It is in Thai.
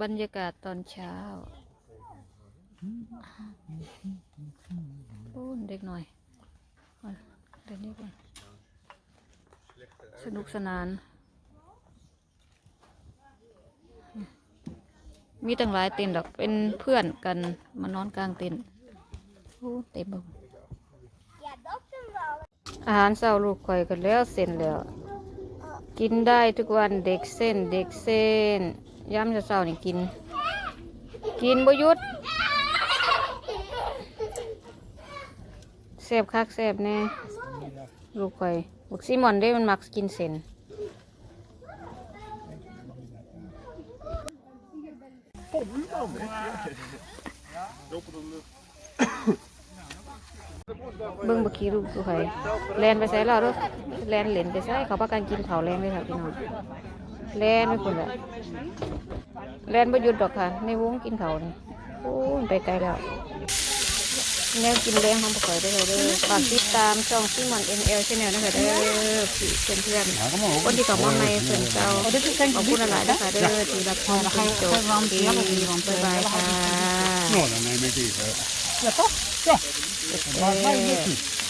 บรรยากาศตอนเช้าโอ้เด็กหน่อยเอาเดี๋ยวนี้ก่อนสนุกสนาน มีตั้งหลายเต็นท์ดอก เป็นเพื่อนกันมานอนกลางเต็นท์โอ้เต็มเบ่งอาหารเช้าลูกข่อยกันแล้วเสร็จแล้ว กินได้ทุกวันเด็กเส้นเด็กเส้นย้ำจะเช้าๆนี่กิน กินบ่หยุดแซ่บคักแซ่บแน่ลูกข่บุกซิมอนได้มันมักกินเส้นเเบิ่งบักขี้ลูกดูไผแลนไปใส่แล้วเด้อแลนเหรนไปใส่เขาประกันกินเขาแรงเลยค่ะพี่น้องแลนไปคนละแลนบ่หยุดดอกค่ะ ในวงกินเขานี่โอ้ยไปไกลแล้วแนวกินแรงของปก่อยได้อเด้อฝากติดตามช่องซีมอน NL Channel นะคะเด้อพี่เพื่อนเพื่อนๆคนที่เขามาใหม่เพื่อนเก่าขอบคุณหลายๆนะคะเด้อที่รับชมจนจบดีบ๊ายบายค่ะ 走，慢慢一点。